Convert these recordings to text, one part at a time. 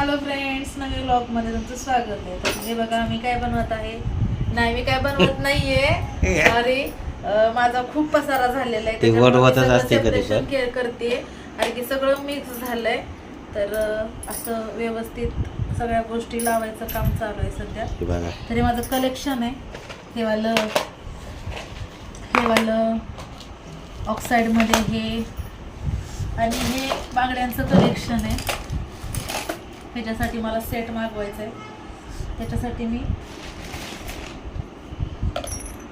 Hello friends नवीन ब्लॉगमध्ये तुमचं स्वागत आहे. तर हे बघा मी काय बनवत आहे? नाही मी काय बनवत नाहीये. सॉरी माझा खूप पसारा झालेला आहे. ते असते कधी पण. करते आणि की सगळं मिक्स झालंय. तर असं व्यवस्थित सगळ्या गोष्टी लावायचं काम चालू आहे सध्या. हे बघा. तरी माझं कलेक्शन आहे. हे वालं हे वालं ऑक्साईडमध्ये हे. आणि हे बांगड्यांचं कलेक्शन आहे. ह्याच्यासाठी मला सेट मागवायचं आहे त्याच्यासाठी मी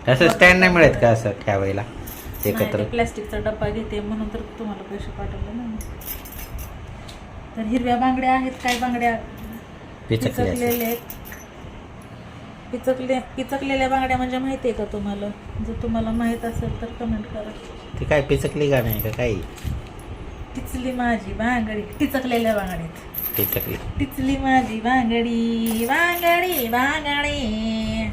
असं स्टँड नाही मिळत का असं ठेवायला एकत्र? प्लॅस्टिकचा डब्बा घेते म्हणून तर तुम्हाला पैसे पाठवले ना. तर हिरव्या बांगड्या आहेत काय बांगड्या? पिचकले असं. पिचकलेले आहेत. पिचकले पिचकलेल्या बांगड्या म्हणजे माहिती आहे का तुम्हाला? जर तुम्हाला माहीत असेल तर कमेंट करा. ती काय पिचकली का नाही का काही? टिचली माझी बांगडी टिचकलेल्या बांगडीत पिचकली टिचली माझी बांगडी बांगडी बांगडी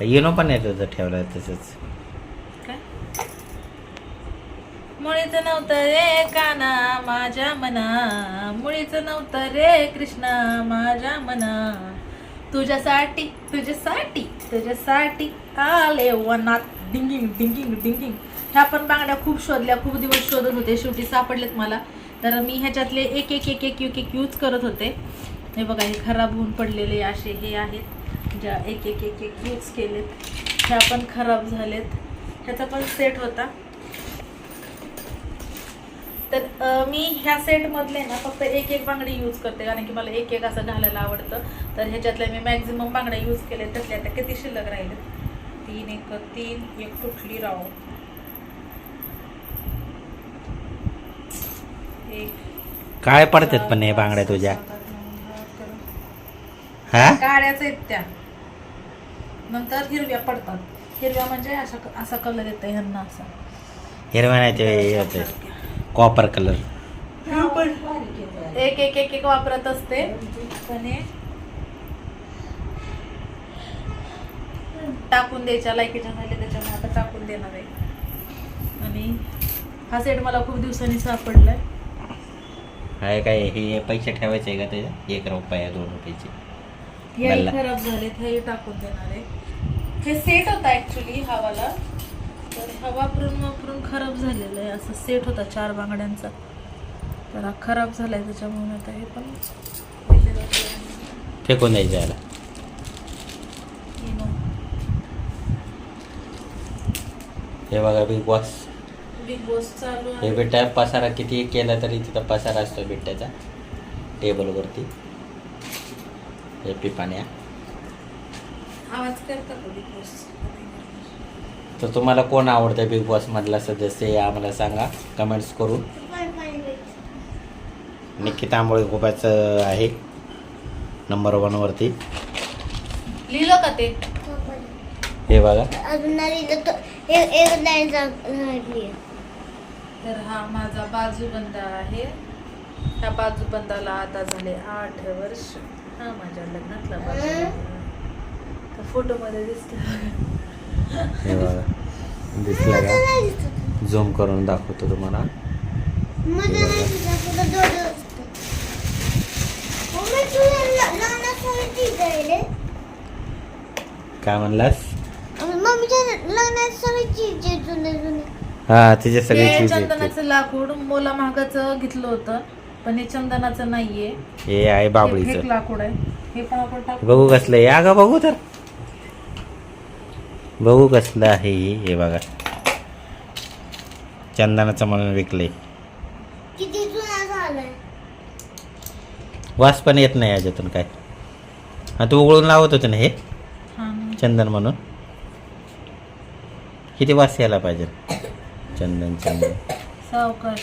येणं पण येत होतं ठेवलं तसंच. मुळीच नव्हतं रे काना माझ्या मना. मुळीच नव्हतं रे कृष्णा माझ्या मना. तुझ्यासाठी तुझ्यासाठी तुझ्यासाठी आले वनात. डिंगिंग डिंगिंग डिंगिंग. ह्या पण बांगड्या खूप शोधल्या खूप दिवस शोधत होते. शेवटी सापडलेत मला. तर मी ह्याच्यातले एक एक एक एक एक यूज करत होते. हे बघा हे खराब होऊन पडलेले असे हे आहेत. ज्या एक एक एक एक यूज केलेत. ह्या पण खराब झालेत. ह्याचा पण सेट होता. तर मी ह्या सेटमधले ना फक्त एक एक बांगडी यूज करते. कारण की मला एक एक असं घालायला आवडतं. तर ह्याच्यातल्या मी मॅक्झिमम बांगड्या यूज केल्या. त्यातल्या आता किती शिल्लक राहिले तीन एक तीन एक तुटली राव. काय पडतात पण हे बांगड्या तुझ्या? हा? काळ्याच आहेत त्या. नंतर हिरव्या पडतात. हिरव्या म्हणजे असा असा कलर येतो ह्यांना असा. हिरव्या नाही ते हे होते. कॉपर कलर एक एक एक एक वापरत असते. पण हे टाकून द्यायच्या लायकीच्या झाले त्याच्यामुळे आता टाकून देणार आहे. आणि हा सेट मला खूप दिवसांनी सापडलाय. काय काय हे पैसे ठेवायचे आहे का त्याच्या एक रुपया दोन रुपयाचे. खराब झालेत हेही टाकून देणार आहे. हे सेट होता ऍक्च्युली हवाला. तर हा वापरून वापरून खराब झालेला आहे. असं सेट होता चार बांगड्यांचा. तर हा खराब झालाय त्याच्यामुळे आता हे पण दिलेलं आहे. फेकून द्यायचं याला. हे हे बघा बिग बॉस बिग बॉस चालू हे आहे बेटा पसारा किती केला तरी तिथं पसारा असतो बिट्ट्याचा टेबलवरती हे पिपाण्या आवाज करता का बिग बॉस तर तुम्हाला कोण आवडतं बिग बॉस मधला सदस्य हे आम्हाला सांगा. कमेंट्स करून. निकिता आंबोळे गोपाचं आहे. नंबर वनवरती लिहिलं का ते? हे बघा. अजून नाही लिहिलं तर एक झाली तर हा माझा बाजूबंद आहे. ह्या बाजूबंदाला आता झाले आठ वर्ष. हा माझ्या लग्नातला बाजूबंद तर फोटोमध्ये दिसला हे दिसला का? झूम करून दाखवतो तुम्हाला. रे? काय म्हणलास? मम्मीच्या लग्नात सगळे चीज जुने जुने हा तिचे सगळे हे चीज चंदनाचं लाकूड मोला महागाचं घेतलं होतं पण हे चंदनाचं नाहीये. हे आहे हे बाबळीचं. लाकूड आहे. हे पण आपण टाकू. बघू कसलं आहे. अगं बघू तर. बघू कसलं आहे हे. हे बघा. चंदनाचं म्हणून विकलंय. किती जुना झालाय. वास पण येत नाही याच्यातून काय. हा तू उघडून लावत होते ना हे? हा ना. चंदन म्हणून. किती वास यायला पाहिजे? चंदन चंदन. सावकाश.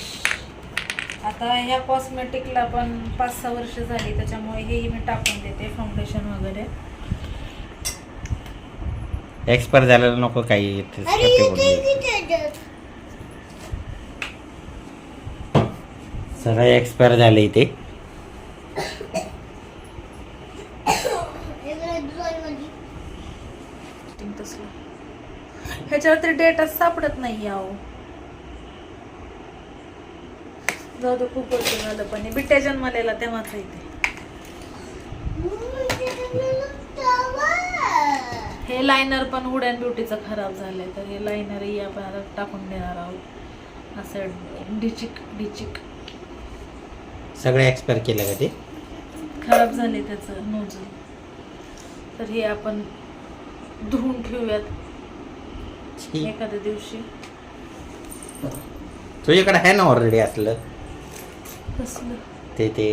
आता ह्या कॉस्मेटिकला पण पाच सहा वर्ष झाली त्याच्यामुळे हेही मी टाकून देते फाउंडेशन वगैरे. एक्सपायर झालेलं नको काही इथे? सगळं एक्सपायर झाले इथे. तसलं ह्याच्यावरती डेटा सापडत नाही अहो. जाऊ दे खूप वर्ष झालं पण हे बिट्ट्या जन्मलेला तेव्हाच तवा. हे लायनर पण वूड अँड ब्युटीचं खराब झालंय तर हे लायनरही आपण टाकून देणार आहोत. असं डिचिक डिचिक. सगळे एक्सपायर केलं का ते? खराब झाले त्याचं नोजल तर हे आपण धुवून ठेवूयात. एखाद्या दिवशी. तुझ्याकडे आहे ना ऑलरेडी असलं? ते ते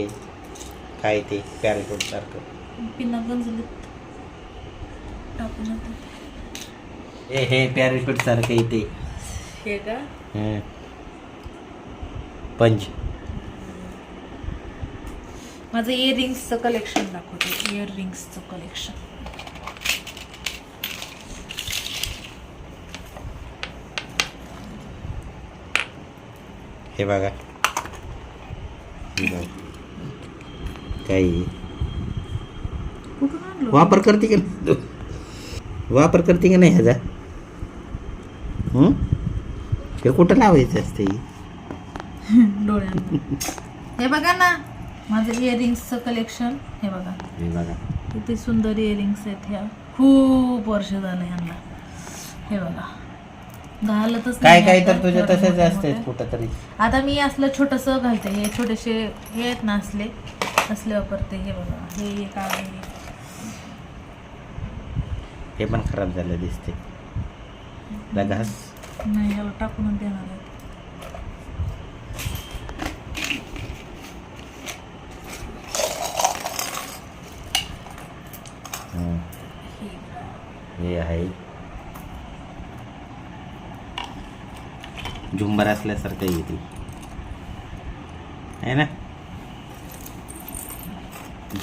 काय ते पॅरेटूट सारखं. पिना गंजलीत. टाकून आता. हे पॅरेटूट सारखं इथे हे का. पंच माझं इयरिंग्सचं कलेक्शन दाखवते. इयरिंग्सचं कलेक्शन हे बघा. काही. वापर करते का नाही? तू? वापर करते का नाही ह्याचा हं? कुठं लावायचं असते हे? बघा ना माझं इयरिंग्सचं कलेक्शन हे बघा. हे बघा. किती सुंदर इयरिंग्स आहेत ह्या. खूप वर्ष झालं ह्यांना हे बघा. घालतच काय काय तर एवढे तसेच असते मोठे. कुठं तरी आता मी असलं छोटस घालते हे छोटेसे हे आहेत ना असले असले वापरते हे बघा हे एक आहे? हे पण खराब झालं दिसते. घास. नाही याला टाकूनच देणार आहे हं. हे आहे. झुंबर असल्यासारखं येते आहे ना?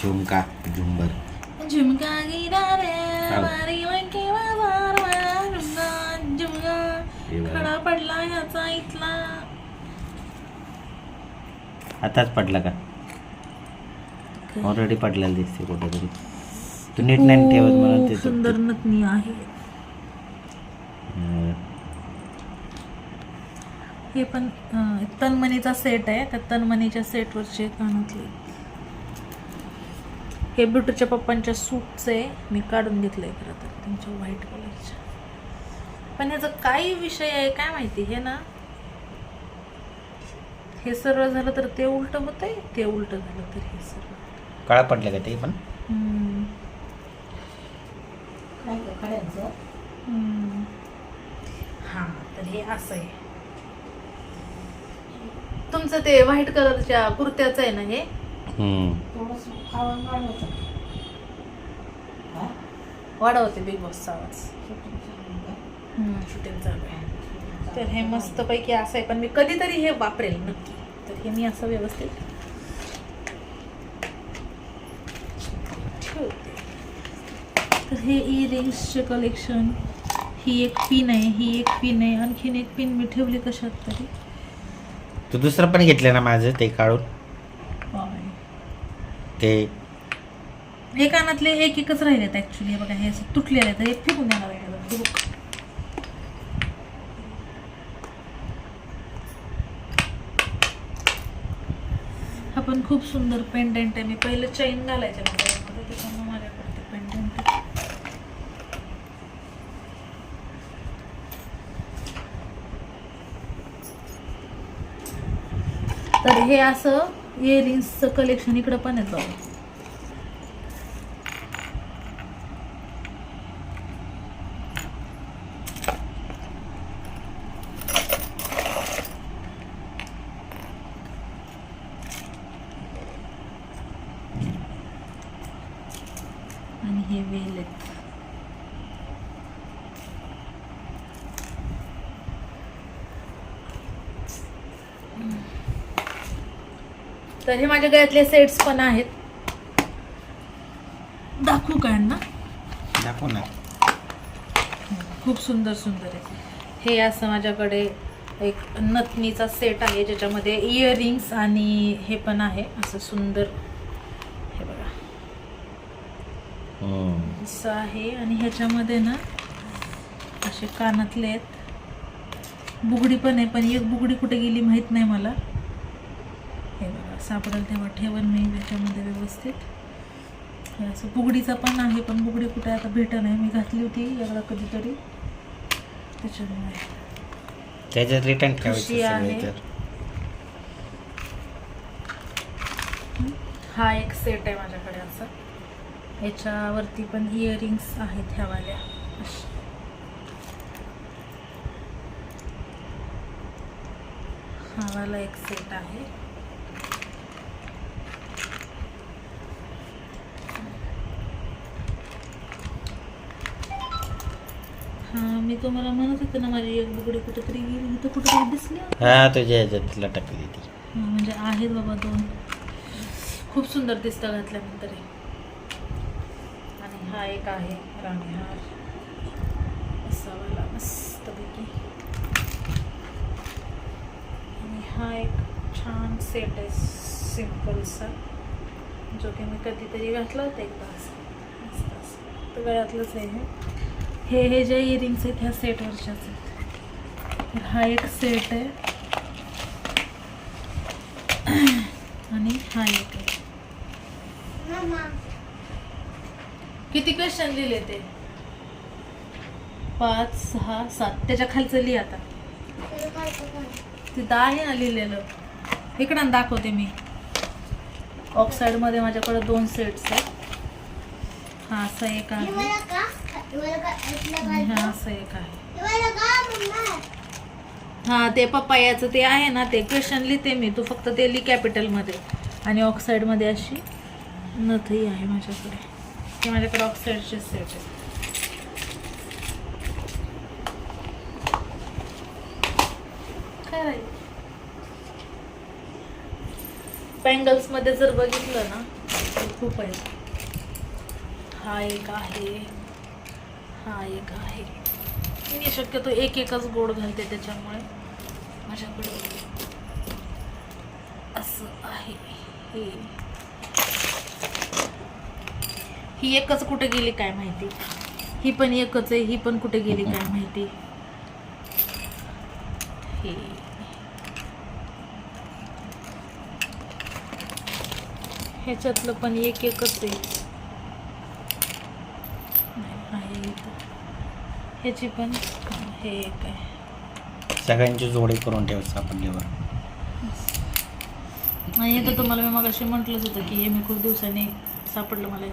झुमका झुंबर. झुमका हा. हे पडला ह्याचा इथला. आताच पडला का? ऑलरेडी पडलेला दिसते कुठेतरी. तू नीट नाही ठेवत ते खूप सुंदर. नथनी आहे. हे पण अं, तन्मनीचा सेट आहे. त्या तन्मनीच्या सेटवरचे कानातले हे बिटूच्या पप्पांच्या सूटचे मी काढून घेतलंय खरं तर. त्यांच्या व्हाईट कलरच्या पण ह्याचा काय विषय आहे काय माहिती? हे ना हे सरळ झालं तर ते उलट होतंय ते उलट झालं तर हे सरळ. काळा पडलं का ते पण. हा तर हे असं आहे. तुमचं ते व्हाईट कलरच्या कुर्त्याचं आहे ना हे? हं. वाढवते. बिग बॉसचा आवाज. शूटिंग चालू आहे. तर हे मस्त पैकी असं आहे पण मी कधीतरी हे वापरेल नक्की. तर हे मी असं व्यवस्थित ठेवते. तर हे इयरिंग्सचे कलेक्शन ही एक पिन आहे ही एक पिन आहे. आणखीन एक पिन मी ठेवली कशात तरी. तू दुसरं पण घेतलं ना माझं ते काढून? ते हे कानातले एक एकच राहिलेत ऍक्च्युली बघा हे असं तुटलेले आहेत हे फेकून देणार आहे. हे पण खूप सुंदर पेंडेंट आहे. मी पहिलं चैन घालायच्या माझ्यामध्ये त्याच्यामुळे माझ्याकडे ते पेंडेंट तर हे असं इयरिंग्सचं कलेक्शन इकडं पण येतं बघा आणि हे वेल आहेत तर हे माझ्या गळ्यातले सेट्स पण आहेत. दाखवू का यांना? दाखव ना. खूप सुंदर सुंदर आहे. हे असं माझ्याकडे एक नथनीचा सेट आहे ज्याच्यामध्ये इयरिंग्स आणि हे पण आहे. असं सुंदर. हे बघा. असं आहे. आणि ह्याच्यामध्ये ना असे कानातले आहेत. बुगडी पण आहे पण एक बुगडी कुठे गेली माहीत नाही मला. सापडेल तेव्हा ठेवन मी त्याच्यामध्ये व्यवस्थित. हे असं बुगडीचा पण आहे पण बुगडी कुठे आता भेट नाही. मी घातली होती याला कधीतरी. त्याच्यामुळे. त्याच्यात रिटर्न ठेवायचं हा एक सेट आहे माझ्याकडे असं. याच्यावरती पण इयरिंग्स आहेत ह्या वाल्या अशी. हा वाला एक सेट आहे हा मी तुम्हाला म्हणत होते ना माझी एक बुगडी कुठेतरी गेली इथं कुठेतरी दिसली. हा तुझ्या ह्याच्यात लटकली ती म्हणजे आहेत बाबा दोन. खूप सुंदर दिसतं घातल्यानंतर. आणि हा एक आहे राणी हार असा वाला मस्तपैकी. आणि हा एक छान सेट आहे सिम्पलसा जो की मी कधीतरी घातला होता एकदा असं. तर गळ्यातलंच आहे हे हे जे इयरिंग्स आहेत ह्या सेटवरच्याच आहेत. तर हा एक सेट आहे. आणि हा एक आहे. किती क्वेश्चन लिहिले ते? पाच सहा सात. त्याच्या खालचं लिहि आता. तिथं आहे ना लिहिलेलं. इकडं दाखवते मी. ऑक्साईडमध्ये माझ्याकडे दोन सेट्स आहेत. हा असा एक आहे. हे हा असा एक आहे. हे ते पप्पायाचं ते आहे ना ते क्वेश्चन लिहिते मी. तू फक्त ते लिहि कॅपिटलमध्ये आणि ऑक्साईडमध्ये अशी नथही आहे माझ्याकडे. हे माझ्याकडे ऑक्साईडचे सेट आहे. बँगल्समध्ये जर बघितलं ना खूप आहे. हा एक आहे. हा एक आहे. मी शक्यतो एक एकच गोड घालते त्याच्यामुळे माझ्याकडे असं आहे. हे. ही एकच कुठे गेली काय माहिती? ही पण एकच आहे ही पण कुठे गेली काय माहिती? हे. ह्याच्यातलं पण एक एकच आहे नाही, आहे इथं. ह्याची पण हा, एक आहे. सगळ्यांची जोडी करून ठेव सापडल्यावर आणि हे तर तुम्हाला मी मगाशी म्हटलंच होतं की हे मी खूप दिवसांनी सापडलं मला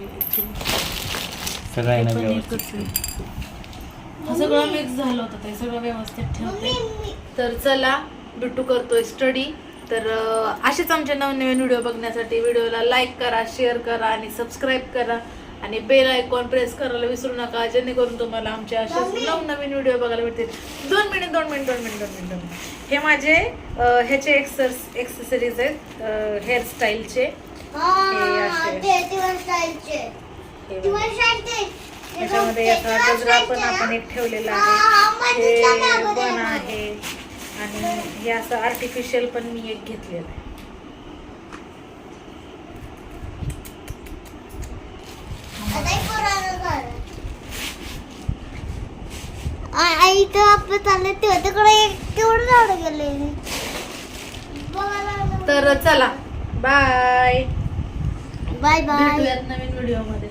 सगळ्यांना. हा सगळं मिक्स झालं होतं ते सगळं व्यवस्थित ठेवते. तर चला बिट्टू करतोय स्टडी तर असेच आमचे नवनवीन व्हिडिओ बघण्यासाठी व्हिडिओला लाईक करा शेअर करा आणि सबस्क्राईब करा. आणि बेल आयकॉन प्रेस करायला विसरू नका जेणेकरून तुम्हाला आमचे असे नवनवीन व्हिडिओ बघायला भेटतील. दोन मिनिट दोन मिनिट दोन मिनिट दोन मिनिट दोन मिनिट हे माझे ह्याचे एक्सर्स एक्सेसरीज आहेत हेअरस्टाईलचे त्याच्यामध्ये याचा गजरा पण आपण एक ठेवलेला आहे. हे पण आहे. आणि हे असं आर्टिफिशियल पण मी एक घेतलेलं आहे. आई तर आपलं चाललं तेव्हा तिकडे केवढं झाड गेले तर चला बाय बाय बाय नवीन व्हिडिओमध्ये